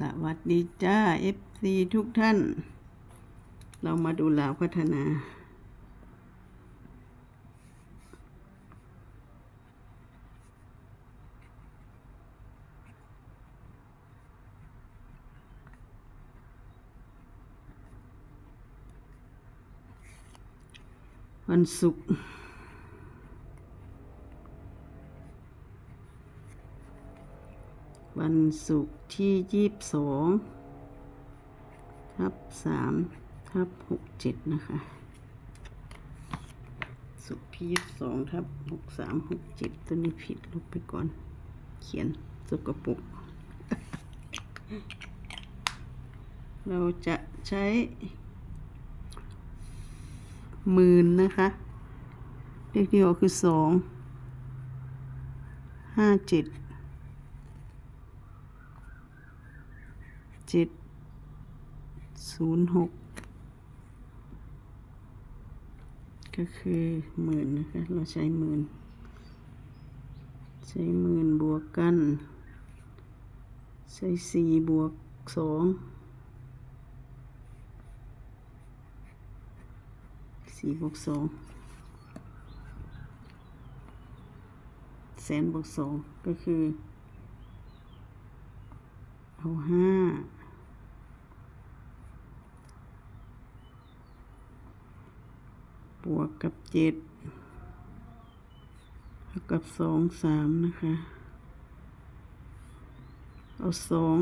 สวัสดีจ้า FC ทุกท่าน เรามาดูลาวพัฒนา วันศุกร์ วันศุกร์ที่ยี่สิบสองทับสามทับหกเจ็ดนะคะ ศุกร์ที่ยี่สิบสองทับหกสามหกเจ็ดตัวนี้ผิดลบไปก่อน เขียนสกปรกเราจะใช้หมื่นนะคะเลขที่ออกคือสองห้าเจ็ด จ็ดศูนย์หกก็คือหมื่นนะคะ เราใช้หมื่น ใช้หมื่นบวกกัน ใช้สี่บวกสองสี่บวกสองแสนบวกสองก็คือ เอาห้า วกกับเจ็ดเท่ากับสองสามนะคะ เอาสอง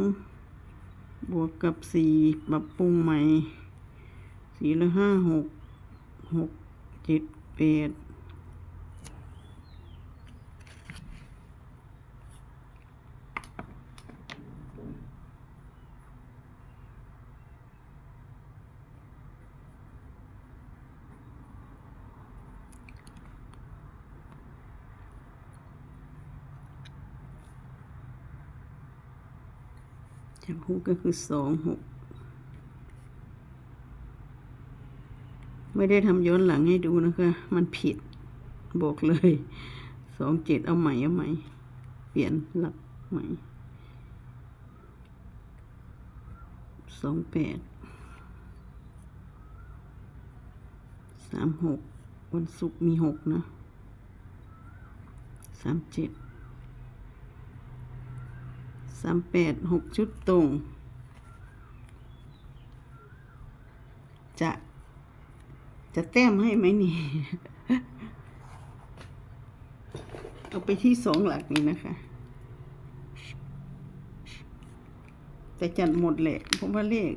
บวกกับสี่ปรับปรุงใหม่สี่ละห้าหกหกเจ็ดแปด จับหูก็คือสองหกไม่ได้ทำย้อนหลังให้ดูนะคะ มันผิดบอกเลยสองเจ็ดเอาใหม่เอาใหม่ เปลี่ยนหลักใหม่สองแปดสามหกวันศุกร์มีหกนะสามเจ็ด สามแปดหกชุดตรง จะ จะแต้มให้ไหมนี่ เอาไปที่สองหลักนี้นะคะ แต่จัดหมดแหละเพราะว่าเลข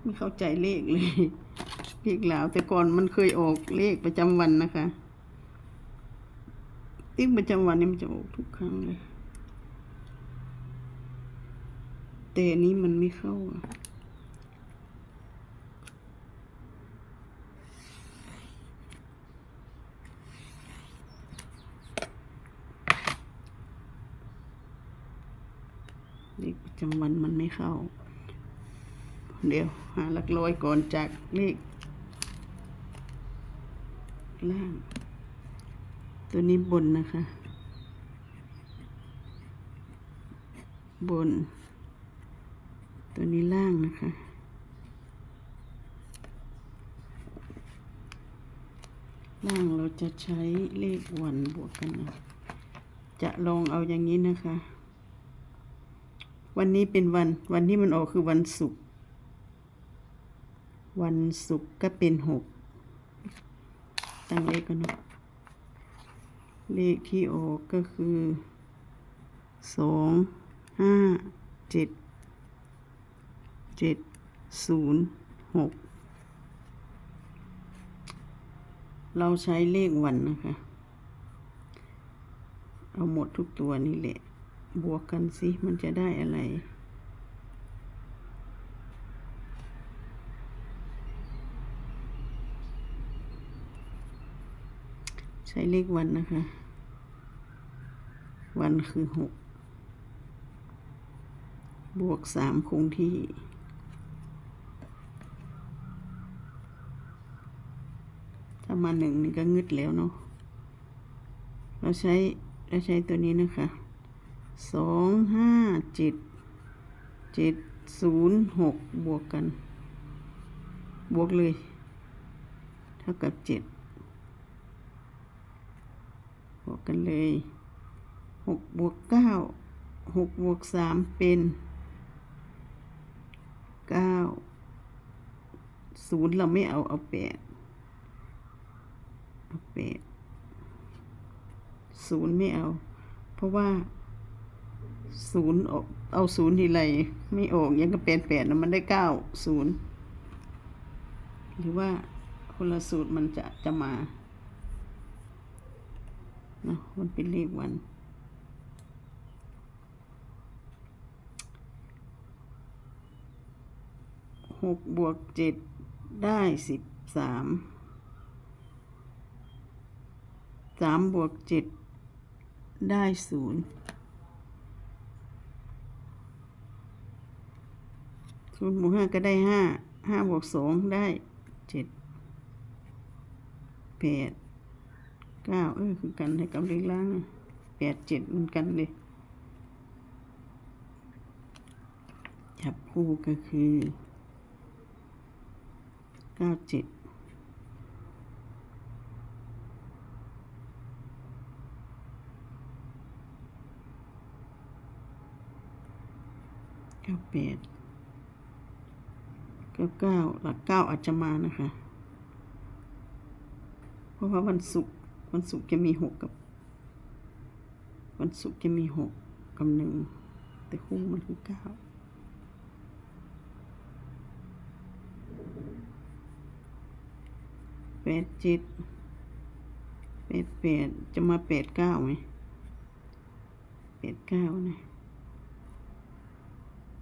ไม่เข้าใจเลขเลย เลขลาวแต่ก่อนมันเคยออกเลขประจำวันนะคะเลขประจำวันนี่มันจะออกทุกครั้งเลย แต่อันนี้มันไม่เข้าเลขประจำวันมันไม่เข้า เดี๋ยว หาหลักร้อยก่อนจากเลขล่าง ตัวนี้บนนะคะ บน ตัวนี้ล่างนะคะ ล่างเราจะใช้เลขวันบวกกันนะจะลองเอาอย่างนี้นะคะ วันนี้เป็นวัน วันที่มันออกคือวันศุกร์วันศุกร์ก็เป็นหกตั้งเลขกันเนาะเลขที่ออกก็คือสองห้าเจ็ด เจ็ดศูนย์หกเราใช้เลขวันนะคะ เอาหมดทุกตัวนี่แหละ บวกกันสิมันจะได้อะไรใช้เลขวันนะคะ วันคือหก บวกสามคงที่ ถ้ามาหนึ่งนี่ก็งึดแล้วเนาะ เราใช้เราใช้ตัวนี้นะคะสองห้าเจ็ดเจ็ดศูนย์หกบวกกัน บวกเลย เท่ากับเจ็ดบวกกันเลยหกบวกเก้าหกบวกสามเป็นเก้าศูนย์เราไม่เอาเอาแปด แปดศูนย์ไม่เอา เพราะว่าศูนย์ออกเอาศูนย์ทีไรไม่ออกยังก็แปดแปดนะมันได้เก้าศูนย์หรือว่าคนละสูตรมันจะจะมาเนาะมันเป็นเลขวัน หกบวกเจ็ดได้สิบสาม สามบวกเจ็ดได้ศูนย์ศูนย์บวกห้าก็ได้ห้าห้าบวกสองได้เจ็ดแปดเก้าเออคือกันให้กับเลขล่างแปดเจ็ดเหมือนกันเลยจับคู่ก็คือเก้าเจ็ด ก้าแปดเก้าเก้าหลักเก้าอาจจะมานะคะ เพราะว่าวันศุกร์วันศุกร์จะมีหกกับ วันศุกร์จะมีหกกับหนึ่งแต่คู่มันคือเก้าแปดเจ็ดแปดแปดจะมาแปดเก้าไหมแปดเก้านะ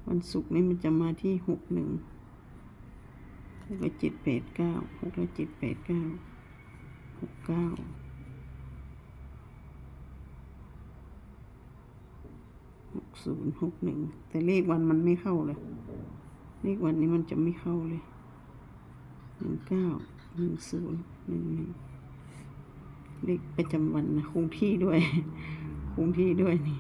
วันศุกร์นี้มันจะมาที่หกหนึ่งหกและเจ็ดแปดเก้าหกและเจ็ดแปดเก้าหกเก้าหกศูนย์หกหนึ่งแต่เลขวันมันไม่เข้าเลย เลขวันนี้มันจะไม่เข้าเลยหนึ่งเก้าหนึ่งศูนย์หนึ่งหนึ่งเลขประจำวันนะคงที่ด้วย คงที่ด้วยนี่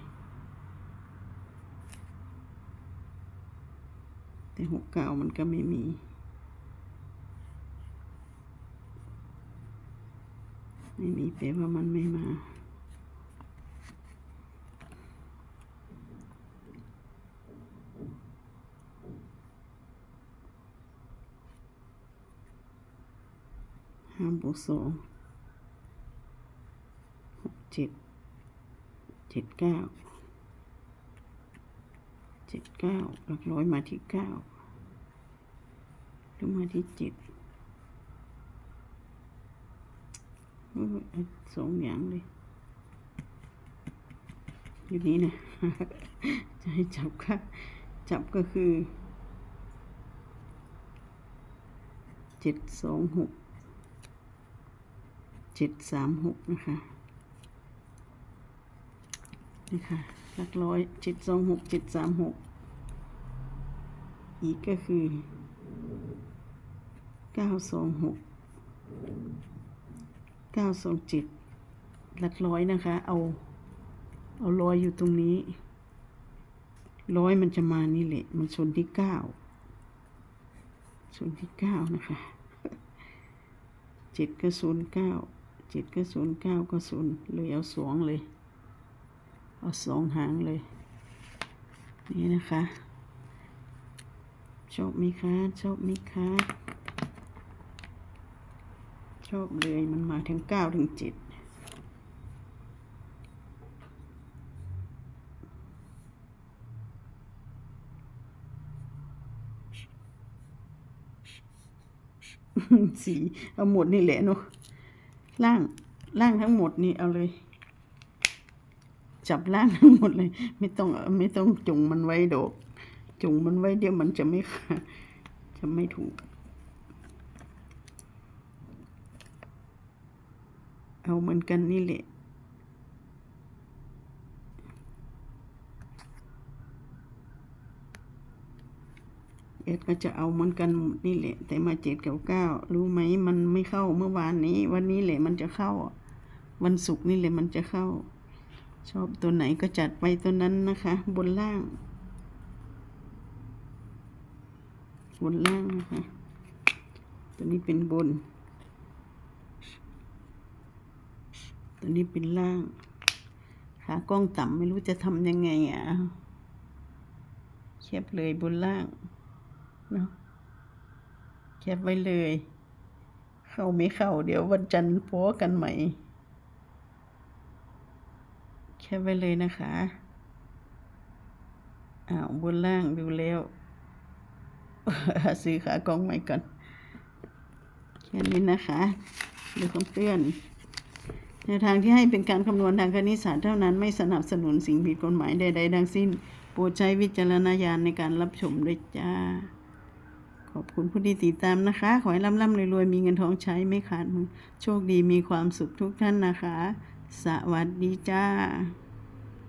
แต่หกเก้ามันก็ไม่มี ไม่มีแปลว่ามันไม่มาห้าบวกสองหกเจ็ดเจ็ดเก้า เจ็ดเก้าหลักร้อยมาที่เก้าหรือมาที่เจ็ดสองอย่างเลย อยู่นี้นะ จะให้จับค่ะจับก็คือเจ็ดสองหกเจ็ดสามหกนะคะนี่ค่ะ หลักร้อยเจ็ดสองหกเจ็ดสามหกอีกก็คือเก้าสองหกเก้าสองเจ็ดหลักร้อยนะคะ เอาเอาร้อยอยู่ตรงนี้ร้อยมันจะมานี่แหละ มันชนที่เก้าชนที่เก้านะคะเจ็ดก็ศูนย์เก้าเจ็ดก็ศูนย์เก้าก็ศูนย์เลยเอาสองเลย เอาสองหางเลย นี่นะคะชอบไหมคะชอบไหมคะชอบเลยมันมาถึงเก้าถึงเจ็ดสีเอาหมดนี่แหละเนาะล่างล่างทั้งหมดนี่เอาเลย จับล่างทั้งหมดเลย ไม่ต้องไม่ต้องจุงมันไว้ดอก จุงมันไว้เดี๋ยวมันจะไม่จะไม่ถูก เอาเหมือนกันนี่แหละเอ็ดก็จะเอาเหมือนกันหมดนี่แหละ แต่มาเจ็ดกับเก้ารู้ไหมมันไม่เข้าเมื่อวานนี้ วันนี้แหละมันจะเข้า วันศุกร์นี่แหละมันจะเข้า ชอบตัวไหนก็จัดไปตัวนั้นนะคะ บนล่าง บนล่างนะคะ ตัวนี้เป็นบน ตัวนี้เป็นล่างขากล้องต่ำไม่รู้จะทำยังไงอะแคบเลยบนล่างเนาะแคบไว้เลย เข้าไม่เข้า เดี๋ยววันจันทร์โพสกันใหม่ แคบไว้เลยนะคะอ้าวบนล่างดูแล้ว ซื้อขากล้องใหม่ก่อนแค่นี้นะคะดูของเพื่อนแนวทางที่ให้เป็นการคำนวณทางคณิตศาสตร์เท่านั้นไม่สนับสนุนสิ่งผิดกฎหมายใดๆทั้งสิ้น โปรดใช้วิจารณญาณในการรับชมด้วยจ้า ขอบคุณผู้ที่ติดตามนะคะ ขอให้ร่ำๆรวยๆมีเงินทองใช้ไม่ขาดมือ โชคดีมีความสุขทุกท่านนะคะ สวัสดีจ้า